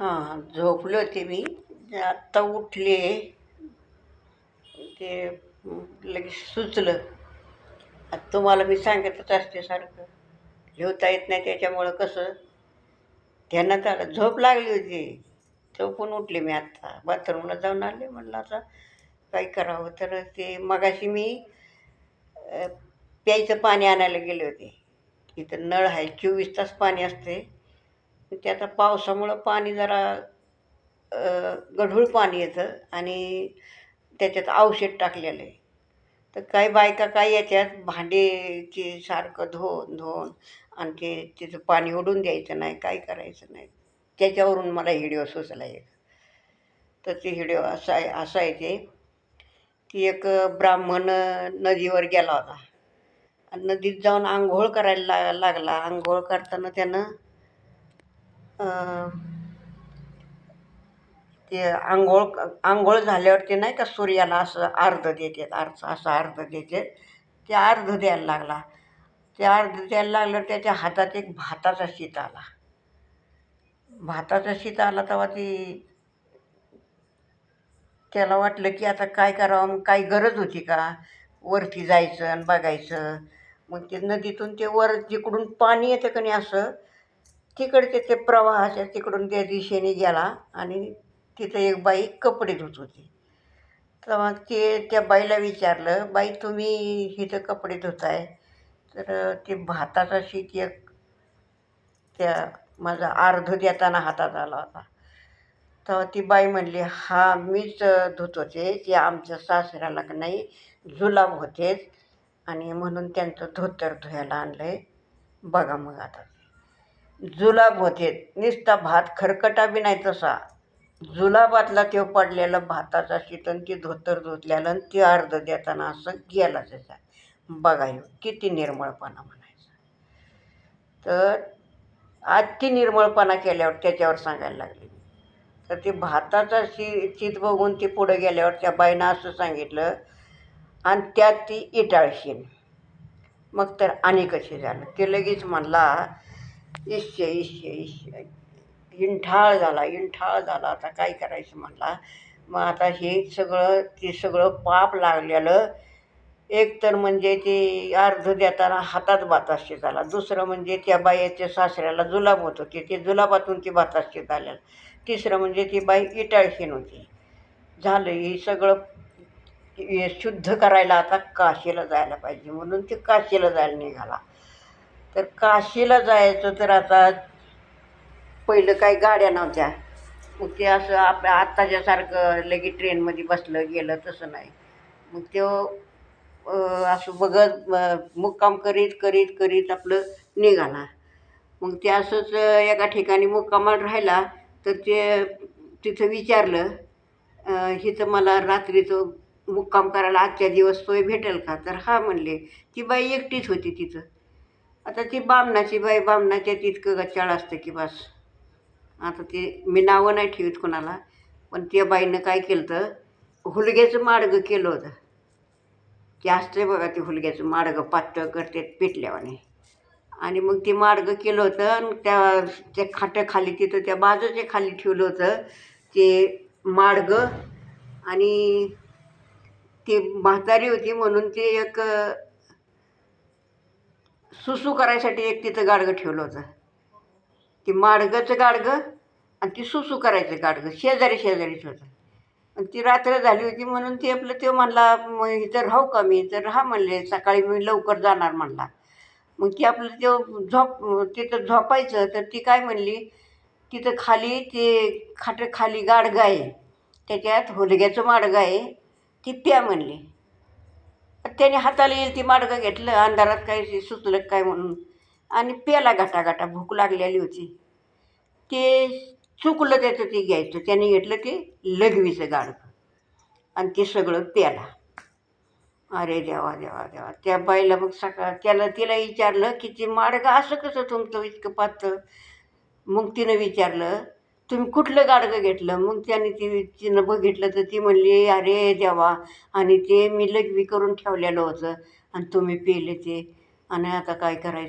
हां झोपले होते मी. आत्ता उठले. ते लगेच सुचलं. आता तुम्हाला मी सांगतच असते सारखं. जेवता येत नाही त्याच्यामुळं कसं? ध्यानात आलं झोप लागली होती. झोपून उठले मी आत्ता बाथरूमला जाऊन आले म्हणलं आता काय करावं? तर ते मगाशी मी प्यायचं पाणी आणायला गेले होते. इथं नळ आहे चोवीस तास पाणी असते ते आता पावसामुळं पाणी जरा गढूळ पाणी येतं आणि त्याच्यात औषध टाकलेलं आहे. तर काही बायका काय याच्यात भांडेची सारखं धुवून धुवून आणि ते तिचं पाणी ओढून द्यायचं नाही काय करायचं नाही. त्याच्यावरून मला हिडिओ सुचला एक. तर ते हिडिओ असा आहे असं आहे ते. की एक ब्राह्मण नदीवर गेला होता. आणि नदीत जाऊन आंघोळ करायला लागला. आंघोळ करताना त्यानं ते आंघोळ आंघोळ झाल्यावरती नाही का सूर्याला असं अर्ध देतात अर्ध असं अर्ध देतात ते अर्ध द्यायला लागला. ते अर्ध द्यायला लागल्यावर त्याच्या हातात एक भाताचा शीत आला. भाताचा शीत आला तेव्हा ती त्याला वाटलं की आता काय करावं मग काही गरज होती का? वरती जायचं आणि बघायचं. मग ते नदीतून ते वर जिकडून पाणी येतं का नाही असं तिकडचे ते प्रवाहाच्या तिकडून त्या दिशेने गेला आणि तिथं एक बाई कपडे धुत होती. तेव्हा ते त्या बाईला विचारलं बाई तुम्ही इथं कपडे धुताय? तर ते भाताचा शीत एक त्या माझा अर्ध देताना हातात आला होता. तेव्हा ती बाई म्हणली हा मीच धुत होते ते आमच्या सासऱ्याला का नाही जुलाब होतेच आणि म्हणून त्यांचं धोतर धुवायला आणलं आहे बघा मग आता. जुलाब होते. नुसता भात खरकटा बी नाही तसा. जुलाबातला तो पडलेला भाताचा शीतन ती धोतर धुतल्याला आणि ती अर्ध देताना असं गेला त्याचा. बघा ह्यो किती निर्मळपणा म्हणायचा. तर आज ती निर्मळपणा केल्यावर त्याच्यावर सांगायला लागली तर ते भाताचा शी चित बघून ती पुढं गेल्यावर त्या बाईनं असं सांगितलं आणि त्यात ती इटाळशीन. मग तर आणि कशी झालं. ते लगेच म्हणला इश्य इश्य इश्य. इंठाळ झाला इंठाळ झाला. आता काय करायचं म्हणला? मग आता हे सगळं ते सगळं पाप लागलेलं. एक तर म्हणजे ते अर्ध देताना हातात बाताशे झाला. दुसरं म्हणजे त्या बाईच्या सासऱ्याला जुलाब होत होते. ते जुलाबातून ती बाताशे झालेलं. तिसरं म्हणजे ती बाई इटाळशीन होती. झालं हे सगळं शुद्ध करायला आता काशीला जायला पाहिजे. म्हणून ते काशीला जायला निघाला. तर काशीला जायचं तर आता पहिलं काही गाड्या नव्हत्या. मग ते असं आप आत्ताच्यासारखं लगेच ट्रेनमध्ये बसलं गेलं तसं नाही. मग तो असं बघत मुक्काम करीत करीत करीत आपलं निघाला. मग ते असंच एका ठिकाणी मुक्कामात राहिला तर ते तिथं विचारलं हिथं मला रात्रीचं मुक्काम करायला आजच्या दिवस सोय भेटेल का? तर हा म्हणले ती बाई एकटीच होती तिथं. आता ती बामणाची बाई बामणाच्या तितकं गचाळ असतं की बस. आता ते मी नावं नाही ठेवीत कोणाला पण त्या बाईनं काय केलं तर हुलग्याचं माडगं केलं होतं. ते असते बघा ते हुलग्याचं मार्ग पातळ करते पेटल्यावाने. आणि मग ते माडगं केलं होतं आणि त्या त्या खाट्याखाली तिथं त्या बाजूच्या खाली ठेवलं होतं ते माडगं. आणि ती म्हातारी होती म्हणून ते एक सुसू करायसाठी एक तिचं गाडगं ठेवलं होतं. ती माडगंचं गाडगं आणि ती सुसू करायचं गाडगं शेजारी शेजारीच होतं. आणि ती रात्र झाली होती म्हणून ते आपलं ते म्हणला मग इथं राहू का मी? तर राहा म्हणले सकाळी मी लवकर जाणार म्हणला. मग ती आपलं ते झोप तिथं झोपायचं तर ती काय म्हणली तिथं खाली ते खाट खाली गाडगं आहे त्याच्यात हुलग्याचं माडगं आहे ती प्या म्हणली. त्याने हाताला येईल ती माडगं घेतलं अंधारात काही सुचलं काय म्हणून. आणि प्याला गाटा भूक लागलेली होती. ते चुकलं त्याचं ते घ्यायचं. त्याने घेतलं ते लघवीचं गाडगं आणि ते सगळं प्याला. अरे देवा देवा देवा. त्या बाईला मग सकाळ त्याला तिला विचारलं की ते माडगं असं कसं तुमचं इतकं पातळ? मग तिनं विचारलं तुम्ही कुठलं गाडगं घेतलं? मग त्याने ती तिनं बघितलं तर ती म्हणली अरे देवा. आणि ते मी लघवी करून ठेवलेलं होतं आणि तुम्ही पेले ते. आणि आता काय करायचं?